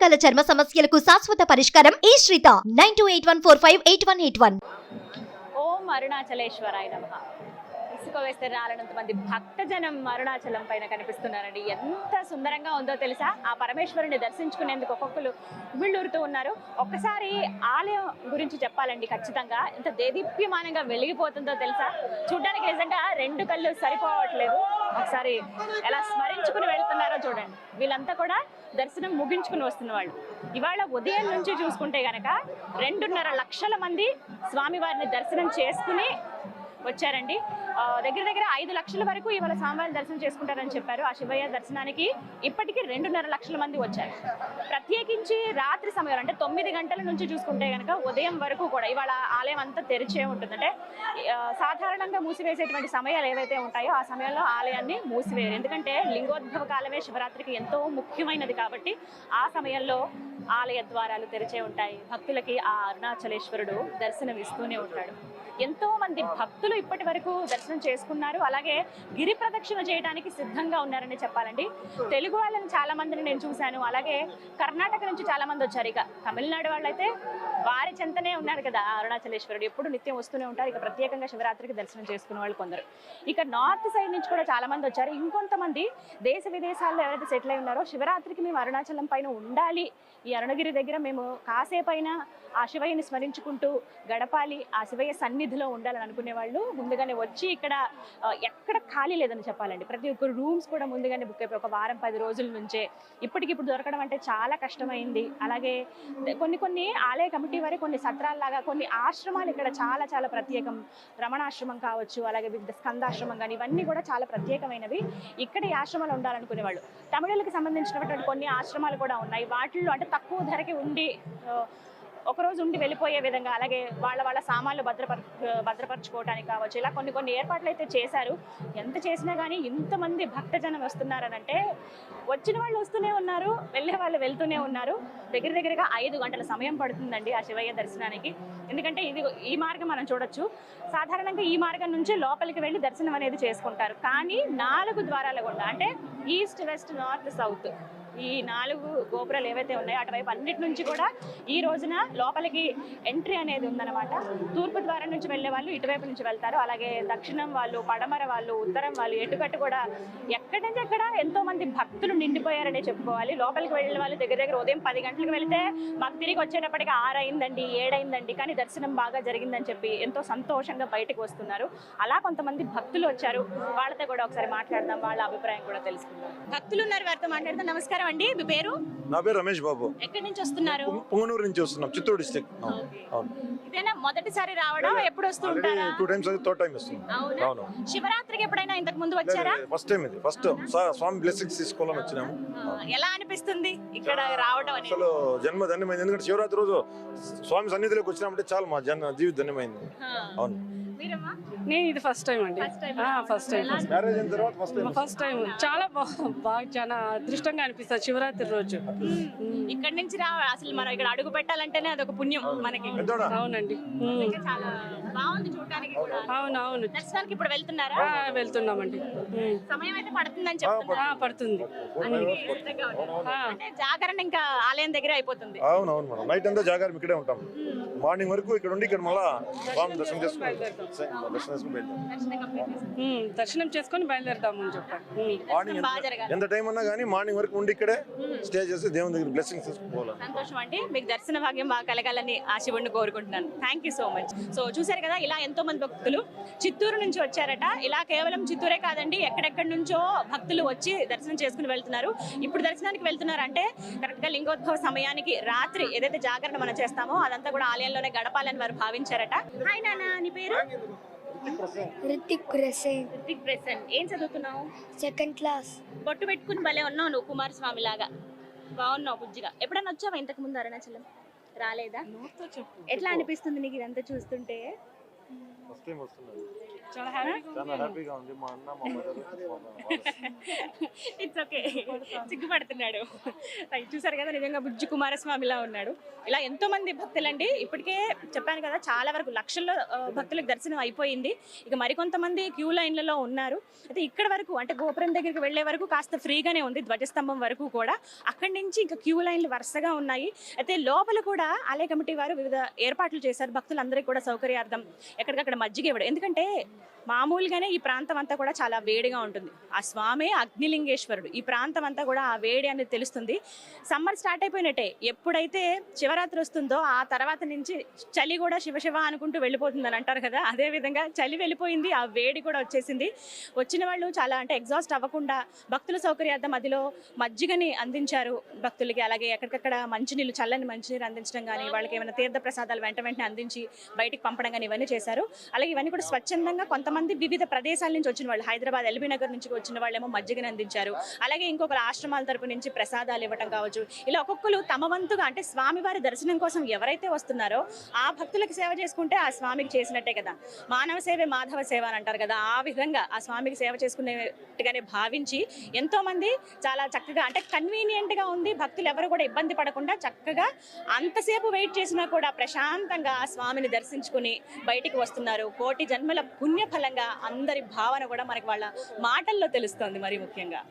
రకాల చర్మ సమస్యలకు శాశ్వత పరిష్కారం ఈ శ్రీత. Nine two eight one four five eight one eight one. ఓం అరుణాచలేశ్వరాయ నమ. ఇసుక వేస్తే రాలనంత మంది భక్తజనం అరుణాచలం పైన కనిపిస్తున్నారండి. ఎంత సుందరంగా ఉందో తెలుసా? ఆ పరమేశ్వరుని దర్శించుకునేందుకు ఒక్కొక్కరు వీళ్ళూరుతూ ఉన్నారు. ఒక్కసారి ఆలయం గురించి చెప్పాలండి ఖచ్చితంగా. ఎంత దేదీప్యమానంగా వెలిగిపోతుందో తెలుసా? చూడడానికి నిజంగా రెండు కళ్ళు సరిపోవట్లేదు. ఒకసారి ఎలా స్మరించుకుని వెళ్తున్నారో చూడండి. వీళ్ళంతా కూడా దర్శనం ముగించుకుని వస్తున్న వాళ్ళు. ఇవాళ ఉదయం నుంచి చూసుకుంటే గనక రెండున్నర లక్షల మంది స్వామివారిని దర్శనం చేసుకుని వచ్చారండి. దగ్గర దగ్గర ఐదు లక్షల వరకు ఇవాళ స్వామివారిని దర్శనం చేసుకుంటారని చెప్పారు. ఆ శివయ్య దర్శనానికి ఇప్పటికీ రెండున్నర లక్షల మంది వచ్చారు. ప్రత్యేకించి రాత్రి సమయం అంటే తొమ్మిది గంటల నుంచి చూసుకుంటే కనుక ఉదయం వరకు కూడా ఇవాళ ఆలయం అంతా తెరిచే ఉంటుంది. అంటే సాధారణంగా మూసివేసేటువంటి సమయాలు ఏవైతే ఉంటాయో ఆ సమయంలో ఆలయాన్ని మూసివేయరు. ఎందుకంటే లింగోద్భవ కాలమే శివరాత్రికి ఎంతో ముఖ్యమైనది కాబట్టి ఆ సమయంలో ఆలయ ద్వారాలు తెరిచే ఉంటాయి. భక్తులకి ఆ అరుణాచలేశ్వరుడు దర్శనం ఇస్తూనే ఉంటాడు. ఎంతో మంది భక్తులు ఇప్పటి వరకు దర్శనం చేసుకున్నారు. అలాగే గిరి ప్రదక్షిణ చేయడానికి సిద్ధంగా ఉన్నారని చెప్పాలండి. తెలుగు వాళ్ళని చాలా మందిని నేను చూశాను. అలాగే కర్ణాటక నుంచి చాలా మంది వచ్చారు. ఇక తమిళనాడు వాళ్ళైతే వారి చెంతనే ఉన్నారు కదా అరుణాచలేశ్వరుడు. ఎప్పుడు నిత్యం వస్తూనే ఉంటారు. ఇక ప్రత్యేకంగా శివరాత్రికి దర్శనం చేసుకునే వాళ్ళు కొందరు. ఇక నార్త్ సైడ్ నుంచి కూడా చాలా మంది వచ్చారు. ఇంకొంతమంది దేశ విదేశాల్లో ఎవరైతే సెటిల్ అయి ఉన్నారో శివరాత్రికి మేము అరుణాచలం పైన ఉండాలి. ఈ అరుణగిరి దగ్గర మేము కాసేపైనా ఆ శివయ్యని స్మరించుకుంటూ గడపాలి. ఆ శివయ్య సన్నిధి సన్నిధిలో ఉండాలని అనుకునే వాళ్ళు ముందుగానే వచ్చి ఇక్కడ ఎక్కడ ఖాళీ లేదని చెప్పాలండి. ప్రతి ఒక్క రూమ్స్ కూడా ముందుగానే బుక్ అయిపోయి ఒక వారం పది రోజుల నుంచే. ఇప్పటికిప్పుడు దొరకడం అంటే చాలా కష్టమైంది. అలాగే కొన్ని కొన్ని ఆలయ కమిటీ వారి కొన్ని సత్రాల్లాగా కొన్ని ఆశ్రమాలు ఇక్కడ చాలా చాలా ప్రత్యేకం. రమణాశ్రమం కావచ్చు అలాగే వివిధ స్కందాశ్రమం కానీ ఇవన్నీ కూడా చాలా ప్రత్యేకమైనవి. ఇక్కడ ఈ ఆశ్రమాలు ఉండాలనుకునే వాళ్ళు తమిళులకు సంబంధించినటువంటి కొన్ని ఆశ్రమాలు కూడా ఉన్నాయి. వాటిల్లో అంటే తక్కువ ధరకి ఉండి ఒకరోజు ఉండి వెళ్ళిపోయే విధంగా అలాగే వాళ్ళ వాళ్ళ సామాన్లు భద్రపర భద్రపరచుకోవడానికి కావచ్చు ఇలా కొన్ని కొన్ని ఏర్పాట్లు అయితే చేశారు. ఎంత చేసినా కానీ ఇంతమంది భక్తజనం వస్తున్నారనంటే వచ్చిన వాళ్ళు వస్తూనే ఉన్నారు వెళ్ళే వాళ్ళు వెళ్తూనే ఉన్నారు. దగ్గర దగ్గరగా ఐదు గంటల సమయం పడుతుందండి ఆ శివయ్య దర్శనానికి. ఎందుకంటే ఇది ఈ మార్గం మనం చూడొచ్చు. సాధారణంగా ఈ మార్గం నుంచి లోపలికి వెళ్ళి దర్శనం అనేది చేసుకుంటారు. కానీ నాలుగు ద్వారాల గుండా అంటే ఈస్ట్ వెస్ట్ నార్త్ సౌత్ ఈ నాలుగు గోపురాలు ఏవైతే ఉన్నాయో అటువైపు అన్నిటి నుంచి కూడా ఈ రోజున లోపలికి ఎంట్రీ అనేది ఉందన్నమాట. తూర్పు ద్వారం నుంచి వెళ్ళే వాళ్ళు ఇటువైపు నుంచి వెళ్తారు. అలాగే దక్షిణం వాళ్ళు పడమర వాళ్ళు ఉత్తరం వాళ్ళు ఎటుకట్టు కూడా ఎక్కడి నుంచి ఎక్కడ ఎంతో మంది భక్తులు నిండిపోయారనే చెప్పుకోవాలి. లోపలికి వెళ్ళిన వాళ్ళు దగ్గర దగ్గర ఉదయం పది గంటలకు వెళ్తే మాకు తిరిగి వచ్చేటప్పటికి ఆరైందండి ఏడైందండి. కానీ దర్శనం బాగా జరిగిందని చెప్పి ఎంతో సంతోషంగా బయటకు వస్తున్నారు. అలా కొంతమంది భక్తులు వచ్చారు. వాళ్ళతో కూడా ఒకసారి మాట్లాడదాం. వాళ్ళ అభిప్రాయం కూడా తెలుసుకుందాం. భక్తులు ఉన్నారు. వారితో మాట్లాడదాం. నమస్కారం. అండి? మీ పేరు? నా పేరు రమేష్ బాబు. ఎక్కడి నుంచి వస్తున్నారు? పుంగ- పుంగనూరు నుంచి వస్తున్నాం చిత్తూరు అవును ఇదేనా మొదటిసారి రావడం? ఎప్పుడు ఆల్రెడీ వస్తుంటారా టూ టైమ్స్ అది థర్డ్ టైం వస్తున్నాం. అవునా? శివరాత్రికి ఎప్పుడైనా ఇంతకు ముందు వచ్చారా? ఫస్ట్ టైం ఇది. ఫస్ట్ స్వామి బ్లెస్సింగ్స్ తీసుకోవాలని వచ్చినాము. ఎలా అనిపిస్తుంది ఇక్కడ రావడం అనేది? అసలు జన్మ ధన్యమైంది. ఎందుకంటే శివరాత్రి రోజు స్వామి సన్నిధిలోకి వచ్చినామంటే చాలు మా జన్మ జీవిత ధన్యమైంది. అవును. మీరమ్మా? నేను ఇది ఫస్ట్ టైం అండి. First time first time marriage అయిన తర్వాత ఫస్ట్ టైం ఫస్ట్ టైం చాలా బాగా బాగా చాలా అదృష్టంగా అనిపిస్తుంది శివరాత్రి రోజు. ఇక్కడి నుంచి రా అసలు మనం ఇక్కడ అడుగు పెట్టాలంటేనే అదొక పుణ్యం మనకి. అవునండి. ఇంకా చాలా బాగుంది చూడడానికి కూడా. అవును అవును. దర్శనానికి ఇప్పుడు వెళ్తున్నారా? ఆ, వెళ్తున్నామండి. సమయం అయితే పడుతుందని పడుతుంది. జాగరణ ఇంకా ఆలయం దగ్గర అయిపోతుంది. అవును అవును మేడం. నైట్ అంతా జాగారం ఇక్కడే ఉంటాం. మార్నింగ్ వరకు ఇక్కడ ఉండి ఇక్కడ మళ్ళా దర్శనం చేసుకుని దర్శనం దర్శనం చేసుకొని చెప్పారు. మార్నింగ్ బాగా జరగాలి. ఎంత టైం అన్నా కానీ మార్నింగ్ వరకు ఉండి ఇక్కడే స్టే చేసి దేవుని దగ్గర బ్లెస్సింగ్స్ తీసుకుపోవాలి. సంతోషం అండి. మీకు దర్శన భాగ్యం బాగా కలగాలని ఆ శివుడిని కోరుకుంటున్నాను. Thank you so much so చూసారు కదా ఇలా ఎంతో మంది భక్తులు చిత్తూరు నుంచి వచ్చారట. ఇలా కేవలం చిత్తూరే కాదండి ఎక్కడెక్కడి నుంచో భక్తులు వచ్చి దర్శనం చేసుకుని వెళ్తున్నారు. ఇప్పుడు దర్శనానికి వెళ్తున్నారు అంటే కరెక్ట్గా లింగోద్భవ సమయానికి రాత్రి ఏదైతే జాగరణ మనం చేస్తామో అదంతా కూడా ఆలయంలోనే గడపాలని వారు భావించారట. హాయ్ నాన్న. నీ పేరు? రితిక్ రితిక్ ఏం చదువుతున్నావు? సెకండ్ క్లాస్ బొట్టు పెట్టుకుని భలే ఉన్నావు నువ్వు కుమారస్వామి లాగా బాగున్నావు బుజ్జిగా. ఎప్పుడైనా వచ్చావా ఇంతకు ముందు అరుణాచలం? రాలేదా? ఎట్లా అనిపిస్తుంది నీకు ఇదంతా చూస్తుంటే? ఫస్ట్ టైం వస్తున్నారు. చాలా హ్యాపీగా చాలా హ్యాపీగా ఉంది. మా అన్న మా మదర్ ఇట్స్ ఓకే సిగ్గుపడుతున్నాడు చూసారు కదా నిజంగా బుజ్జి కుమారస్వామిలా ఉన్నాడు. ఇలా ఎంతో మంది భక్తులండి ఇప్పటికే చెప్పాను కదా చాలా వరకు లక్షల్లో భక్తులకు దర్శనం అయిపోయింది. ఇక మరికొంతమంది క్యూ లైన్లలో ఉన్నారు. అయితే ఇక్కడ వరకు అంటే గోపురం దగ్గరికి వెళ్ళే వరకు కాస్త ఫ్రీగానే ఉంది ధ్వజస్తంభం వరకు కూడా. అక్కడి నుంచి ఇంకా క్యూ లైన్లు వరుసగా ఉన్నాయి. అయితే లోపల కూడా ఆలయ కమిటీ వారు వివిధ ఏర్పాట్లు చేశారు. భక్తులందరికీ కూడా సౌకర్యార్థం ఎక్కడికక్కడ మజ్జిగ ఇవ్వడం. ఎందుకంటే మామూలుగానే ఈ ప్రాంతం అంతా కూడా చాలా వేడిగా ఉంటుంది. ఆ స్వామి అగ్నిలింగేశ్వరుడు. ఈ ప్రాంతం అంతా కూడా ఆ వేడి అనేది తెలుస్తుంది. సమ్మర్ స్టార్ట్ అయిపోయినట్టే. ఎప్పుడైతే శివరాత్రి వస్తుందో ఆ తర్వాత నుంచి చలి కూడా శివ శివ అనుకుంటూ వెళ్ళిపోతుంది అని అంటారు కదా. అదే విధంగా చలి వెళ్ళిపోయింది ఆ వేడి కూడా వచ్చేసింది. వచ్చిన వాళ్ళు చాలా అంటే ఎగ్జాస్ట్ అవ్వకుండా భక్తుల సౌకర్యార్థం మధ్యలో మజ్జిగని అందించారు భక్తులకి. అలాగే ఎక్కడికక్కడ మంచినీళ్ళు చల్లని మంచినీరు అందించడం కానీ వాళ్ళకి ఏమైనా తీర్థ ప్రసాదాలు వెంట వెంటనే అందించి బయటికి పంపడం కానీ ఇవన్నీ చేశారు. అలాగే ఇవన్నీ కూడా స్వచ్ఛందంగా కొంతమంది వివిధ ప్రదేశాల నుంచి వచ్చిన వాళ్ళు హైదరాబాద్ ఎల్బీ నగర్ నుంచి వచ్చిన వాళ్ళేమో మజ్జిగని అందించారు. అలాగే ఇంకొకరు ఆశ్రమాల తరపు నుంచి ప్రసాదాలు ఇవ్వటం కావచ్చు. ఇలా ఒక్కొక్కరు తమ వంతుగా అంటే స్వామివారి దర్శనం కోసం ఎవరైతే వస్తున్నారో ఆ భక్తులకు సేవ చేసుకుంటే ఆ స్వామికి చేసినట్టే కదా. మానవ సేవే మాధవ సేవ అని అంటారు కదా. ఆ విధంగా ఆ స్వామికి సేవ చేసుకునేట్టుగానే భావించి ఎంతో మంది చాలా చక్కగా అంటే కన్వీనియంట్గా ఉంది. భక్తులు ఎవరు కూడా ఇబ్బంది పడకుండా చక్కగా అంతసేపు వెయిట్ చేసినా కూడా ప్రశాంతంగా ఆ స్వామిని దర్శించుకుని బయటికి వస్తున్నారు. కోటి జన్మల పుణ్య ఫలంగా అందరి భావన కూడా మనకి వాళ్ళ మాటల్లో తెలుస్తుంది మరి ముఖ్యంగా.